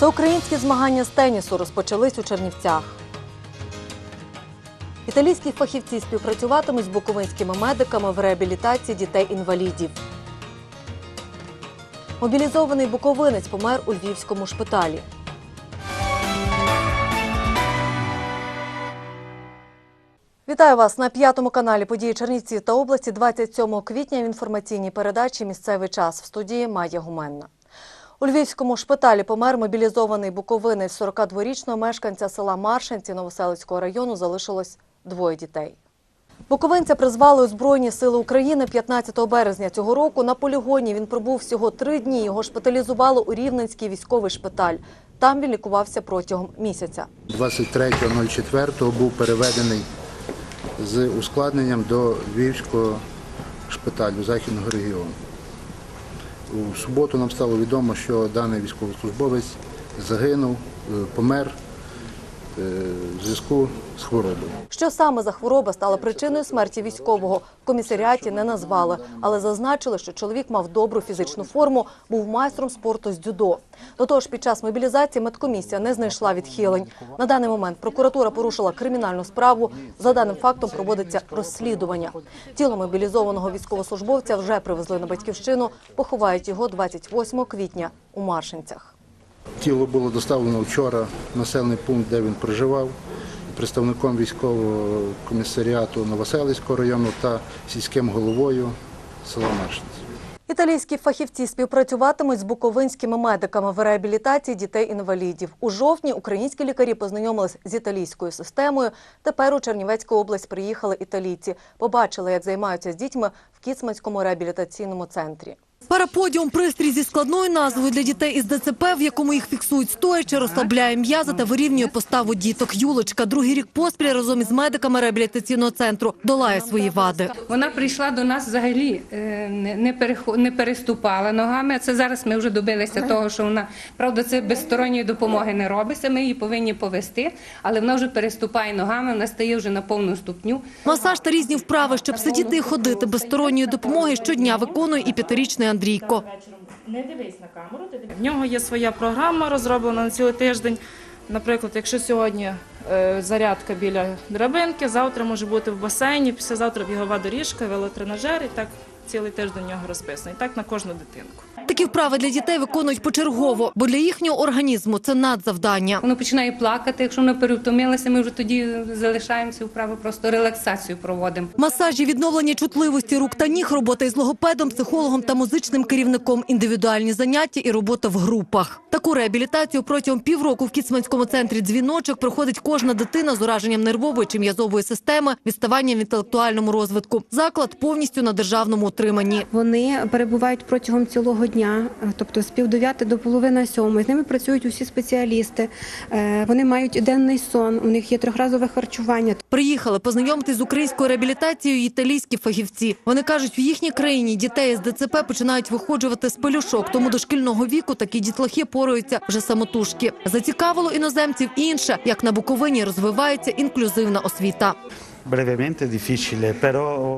Всеукраїнські змагання з тенісу розпочались у Чернівцях. Італійські фахівці співпрацюватимуть з буковинськими медиками в реабілітації дітей-інвалідів. Мобілізований буковинець помер у львівському шпиталі. Вітаю вас на п'ятому каналі події Чернівців та області 27 квітня в інформаційній передачі Місцевий час в студії Майя Гуменна. У львівському шпиталі помер мобілізований буковинець 42-річного мешканця села Маршинці Новоселицького району залишилось двоє дітей. Буковинця призвали у Збройні сили України 15 березня цього року. На полігоні він пробув всього три дні. Його шпиталізували у Рівненський військовий шпиталь. Там він лікувався протягом місяця. 23.04 був переведений з ускладненням до Львівського шпиталю Західного регіону. У суботу нам стало відомо, що даний військовослужбовець загинув, е, помер в зв'язку з хворобою. Що саме за хвороба стала причиною смерті військового, в комісаріаті не назвали, але зазначили, що чоловік мав добру фізичну форму, був майстром спорту з дзюдо. До того ж, під час мобілізації медкомісія не знайшла відхилень. На даний момент прокуратура порушила кримінальну справу. За даним фактом проводиться розслідування. Тіло мобілізованого військовослужбовця вже привезли на батьківщину. Поховають його 28 квітня у Маршинцях. Тіло було доставлено вчора в населений пункт, де він проживав, представником військового комісаріату Новоселицького району та сільським головою села Маршинці. Італійські фахівці співпрацюватимуть з буковинськими медиками в реабілітації дітей-інвалідів. У жовтні українські лікарі познайомились з італійською системою. Тепер у Чернівецьку область приїхали італійці. Побачили, як займаються з дітьми в Кіцманському реабілітаційному центрі. Параподіум – пристрій зі складною назвою для дітей із ДЦП, в якому їх фіксують стоячи, розслабляє м'язи та вирівнює поставу діток. Юлочка другий рік поспіль разом із медиками реабілітаційного центру долає свої вади. Вона прийшла до нас взагалі е, не, не, переступала ногами. Це зараз ми вже добилися того, що вона правда це без сторонньої допомоги не робиться. Ми її повинні повести, але вона вже переступає ногами. Вона стає вже на повну ступню. Масаж та різні вправи, щоб сидіти і ходити без сторонньої допомоги, щодня виконує і п'ятирічний Андрійко. Не дивись на камеру. В нього є своя програма, розроблена на цілий тиждень. Наприклад, якщо сьогодні е, зарядка біля драбинки, завтра може бути в басейні, післязавтра бігова доріжка, велотренажер, і так цілий тиждень у нього розписаний. Так на кожну дитинку. Такі вправи для дітей виконують почергово, бо для їхнього організму це надзавдання. Воно починає плакати. Якщо вона перевтомилася, ми вже тоді залишаємо цю вправу, просто релаксацію проводимо. Масажі, відновлення чутливості рук та ніг, робота із логопедом, психологом та музичним керівником, індивідуальні заняття і робота в групах. Таку реабілітацію протягом півроку в Кіцманському центрі «Дзвіночок» проходить кожна дитина з ураженням нервової чи м'язової системи, відставанням в інтелектуальному розвитку. Заклад повністю на державному утриманні. Вони перебувають протягом цілого дня, е, тобто з пів дев'яти до половини сьомої. З ними працюють усі спеціалісти. Е, Вони мають денний сон, у них є трьохразове харчування. Приїхали познайомитись з українською реабілітацією італійські фахівці. Вони кажуть, в їхній країні дітей з ДЦП починають виходжувати з пелюшок, тому до шкільного віку такі дітлахи поруються вже самотужки. Зацікавило іноземців інше, як на Буковині розвивається інклюзивна освіта.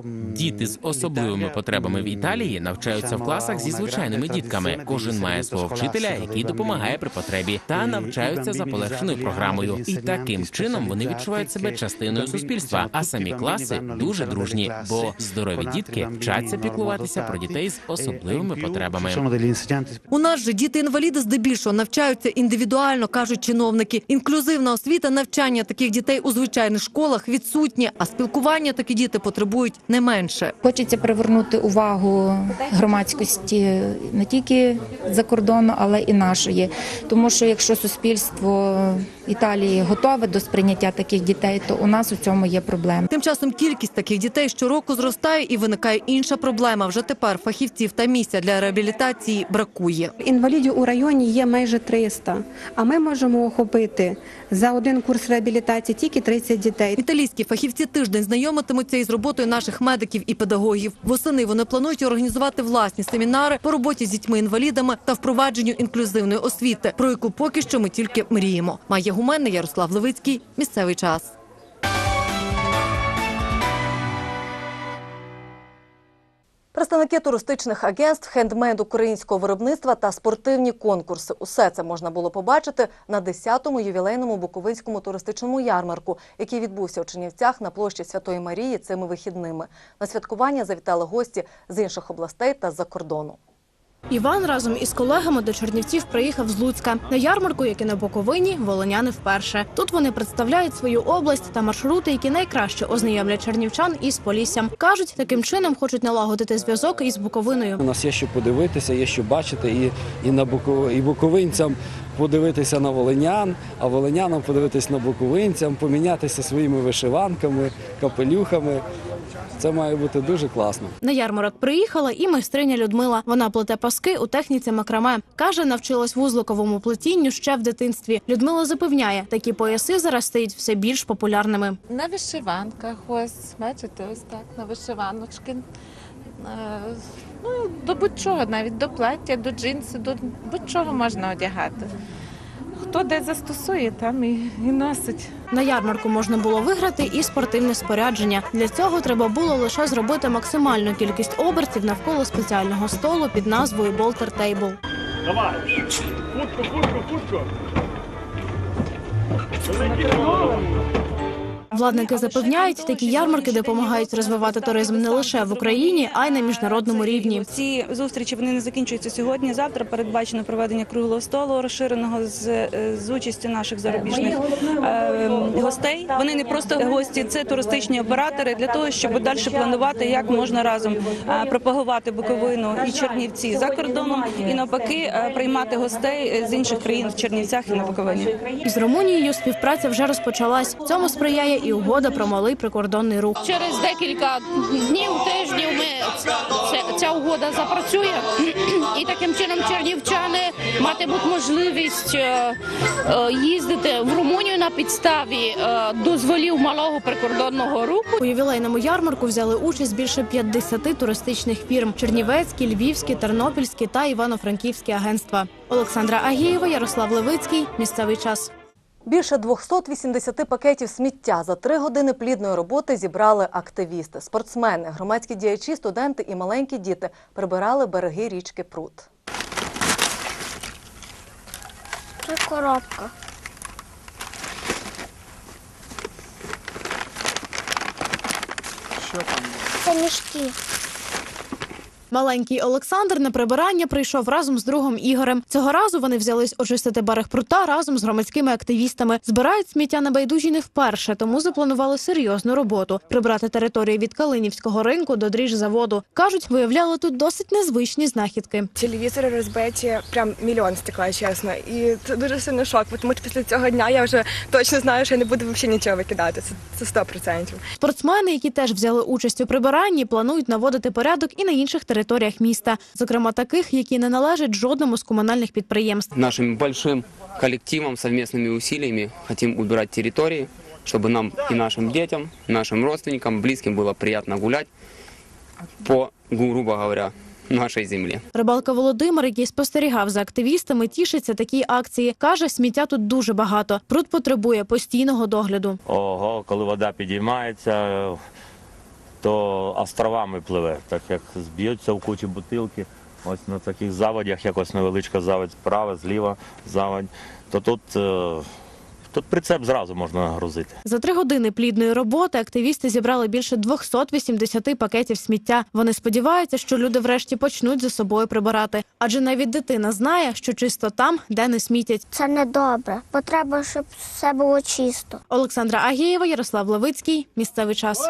Mm, Діти з особливими потребами в Італії навчаються в класах зі звичайними дітками. Кожен має свого вчителя, який допомагає при потребі, та навчаються за полегшеною програмою. І таким чином вони відчувають себе частиною суспільства. А самі класи дуже дружні, бо здорові дітки вчаться піклуватися про дітей з особливими потребами. У нас же діти-інваліди здебільшого навчаються індивідуально, кажуть чиновники. Інклюзивна освіта, навчання таких дітей у звичайних школах відсутні, а спілкування такі діти потребують не менше. Хочеться привернути увагу громадськості не тільки за кордону, але і нашої. Тому що якщо суспільство Італії готове до сприйняття таких дітей, то у нас у цьому є проблема. Тим часом кількість таких дітей щороку зростає і виникає інша проблема. Вже тепер фахівців та місця для реабілітації бракує. Інвалідів у районі є майже 300, а ми можемо охопити за один курс реабілітації тільки 30 дітей. Італійські фахівці тиждень знайомитимуться із роботою наших медиків і педагогів. Восени вони планують організувати власні семінари по роботі з дітьми-інвалідами та впровадженню інклюзивної освіти, про яку поки що ми тільки мріємо. Майя Гуменна, Ярослав Левицький. Місцевий час. Представники туристичних агентств, хендмейд українського виробництва та спортивні конкурси. Усе це можна було побачити на 10-му ювілейному Буковинському туристичному ярмарку, який відбувся у Чернівцях на площі Святої Марії цими вихідними. На святкування завітали гості з інших областей та з-за кордону. Іван разом із колегами до Чернівців приїхав з Луцька. На ярмарку, як і на Буковині, волиняни вперше. Тут вони представляють свою область та маршрути, які найкраще ознайомлять чернівчан із Поліссям. Кажуть, таким чином хочуть налагодити зв'язок із Буковиною. У нас є що подивитися, є що бачити, і, і на Буку, і буковинцям подивитися на волинян, а волинянам подивитися на буковинцям, помінятися своїми вишиванками, капелюхами. Це має бути дуже класно. На ярмарок приїхала і майстриня Людмила. Вона плете паски у техніці макраме. Каже, навчилась вузликовому плетінню ще в дитинстві. Людмила запевняє, такі пояси зараз стають все більш популярними. На вишиванках, ось, бачите, ось так, на вишиваночки. Е, Ну, до будь-чого, навіть до плаття, до джинсу, до будь-чого можна одягати. Хто де застосує, там і, і носить. На ярмарку можна було виграти і спортивне спорядження. Для цього треба було лише зробити максимальну кількість обертів навколо спеціального столу під назвою Болтер Тейбл. Владники запевняють, такі ярмарки допомагають розвивати туризм не лише в Україні, а й на міжнародному рівні. Ці зустрічі вони не закінчуються сьогодні. Завтра передбачено проведення круглого столу, розширеного з, е, з участю наших зарубіжних е, гостей. Вони не просто гості, це туристичні оператори для того, щоб далі планувати, як можна разом е, пропагувати Буковину і Чернівці за кордоном, і навпаки е, приймати гостей з інших країн в Чернівцях і на Буковині. Із Румунією співпраця вже розпочалась. Цьому сприяє і угода про малий прикордонний рух. Через декілька днів, тижнів ми ця, угода запрацює, і таким чином чернівчани матимуть можливість е, е, їздити в Румунію на підставі е, дозволів малого прикордонного руху. У ювілейному ярмарку взяли участь більше 50 туристичних фірм: Чернівецькі, Львівські, Тернопільські та Івано-Франківські агентства. Олександра Агієва, Ярослав Левицький. Місцевий час. Більше 280 пакетів сміття за три години плідної роботи зібрали активісти, спортсмени, громадські діячі, студенти і маленькі діти прибирали береги річки Прут. Тут коробка. Що там? Це мішки. Маленький Олександр на прибирання прийшов разом з другом Ігорем. Цього разу вони взялись очистити берег прута разом з громадськими активістами. Збирають сміття на байдужі не вперше, тому запланували серйозну роботу прибрати територію від Калинівського ринку до дріжзаводу. кажуть, виявляли тут досить незвичні знахідки. Телевізори розбиті, прям мільйон стекла, чесно. І це дуже сильний шок, тому що після цього дня я вже точно знаю, що я не буду взагалі нічого викидати. Це це 100%. Спортсмени, які теж взяли участь у прибиранні, планують наводити порядок і на інших територіях міста, зокрема таких, які не належать жодному з комунальних підприємств. Нашим большим коллективом, совместными усилиями хотим убирать территории, чтобы нам и нашим детям, нашим родственникам, близким было приятно гулять по, грубо говоря, нашей земле. Рибалка Володимир, який спостерігав за активістами, тішиться такій акції. Каже, сміття тут дуже багато. Пруд потребує постійного догляду. Ого, коли вода підіймається, то островами пливе, так як зб'ються в кучі бутилки. Ось на таких заводях, як ось невеличка заводь справа, зліва заводь, то тут, е, тут прицеп зразу можна нагрузити. За три години плідної роботи активісти зібрали більше 280 пакетів сміття. Вони сподіваються, що люди врешті почнуть за собою прибирати. Адже навіть дитина знає, що чисто там, де не смітять. Це не добре, бо треба, щоб все було чисто. Олександра Агієва, Ярослав Левицький. Місцевий час.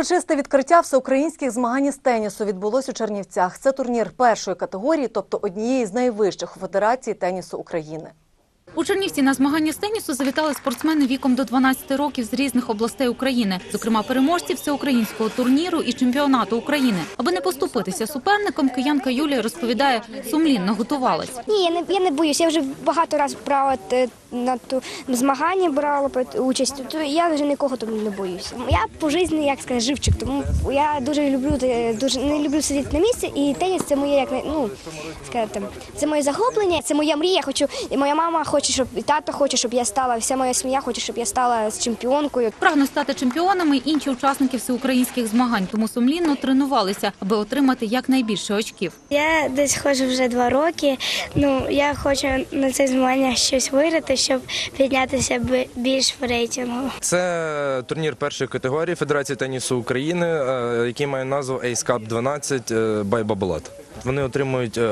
Урочисте відкриття всеукраїнських змагань з тенісу відбулось у Чернівцях. Це турнір першої категорії, тобто однієї з найвищих у Федерації тенісу України. У Чернівці на змагання з тенісу завітали спортсмени віком до 12 років з різних областей України, зокрема переможці всеукраїнського турніру і чемпіонату України. Аби не поступитися суперником, киянка Юлія розповідає, сумлінно готувалась. Ні, я не я не боюсь. Я вже багато разів брала на ту змагання, брала участь. То я вже нікого тут не боюся. Я по житті, як сказати, живчик, тому я дуже люблю дуже не люблю сидіти на місці. І теніс це моє як ну сказати, це моє захоплення, це моя мрія. Хочу, і моя мама хоче хоче, щоб і тато хоче, щоб я стала. Вся моя сім'я хоче, щоб я стала чемпіонкою. Прагнуть стати чемпіонами інші учасники всеукраїнських змагань, тому сумлінно тренувалися, аби отримати якнайбільше очків. Я десь ходжу вже два роки. Ну я хочу на цих змаганнях щось виграти, щоб піднятися більш в рейтингу. Це турнір першої категорії Федерації тенісу України, е, який має назву Ace Cup 12 е, by Бабалат. Вони отримують е,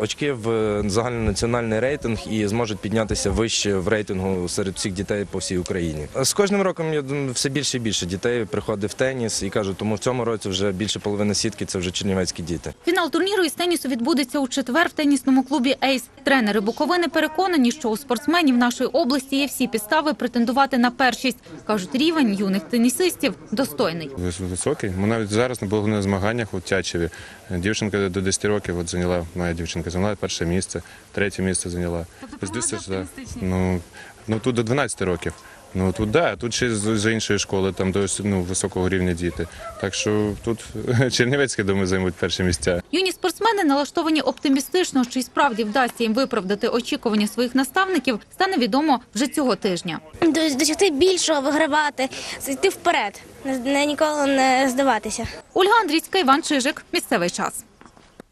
очки в загальнонаціональний рейтинг і зможуть піднятися вище в рейтингу серед всіх дітей по всій Україні. З кожним роком я думаю, все більше і більше дітей приходить в теніс і кажуть, тому в цьому році вже більше половини сітки це вже чернівецькі діти. Фінал турніру із тенісу відбудеться у четвер в тенісному клубі Ейс. Тренери Буковини переконані, що у спортсменів нашої області є всі підстави претендувати на першість. кажуть, рівень юних тенісистів достойний. Високий. Ми навіть зараз на було на змаганнях у Тячеві. Дівчинка до 10 років от зайняла, моя дівчинка зайняла перше місце, третє місце зайняла. Тобто ну, ну тут до 12 років. Ну тут да, тут ще з, з іншої школи, там до ну, високого рівня діти. Так що тут Чернівецькі, думаю, займуть перші місця. Юні спортсмени налаштовані оптимістично, що й справді вдасться їм виправдати очікування своїх наставників, стане відомо вже цього тижня. Досягти більшого, вигравати, йти вперед, не ніколи не здаватися. Ольга Андрійська, Іван Чижик. Місцевий час.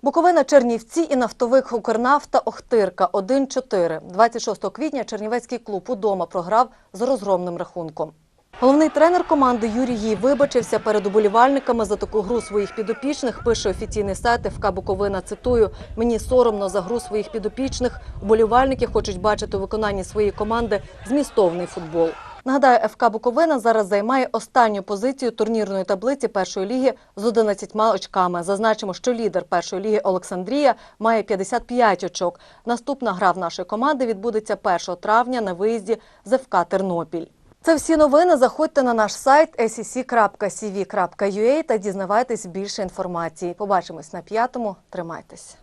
Буковина, Чернівці і нафтовик Укрнафта Охтирка 1-4. 26 квітня Чернівецький клуб удома програв з розгромним рахунком. Головний тренер команди Юрій Їй вибачився перед уболівальниками за таку гру своїх підопічних. Пише офіційний сайт ФК Буковина. Цитую: мені соромно за гру своїх підопічних. Уболівальники хочуть бачити у виконанні своєї команди змістовний футбол. Нагадаю, ФК Буковина зараз займає останню позицію турнірної таблиці першої ліги з 11 очками. Зазначимо, що лідер першої ліги Олександрія має 55 очок. Наступна гра в нашої команди відбудеться 1 травня на виїзді з ФК Тернопіль. Це всі новини. Заходьте на наш сайт sec.cv.ua та дізнавайтесь більше інформації. Побачимось на п'ятому. Тримайтесь.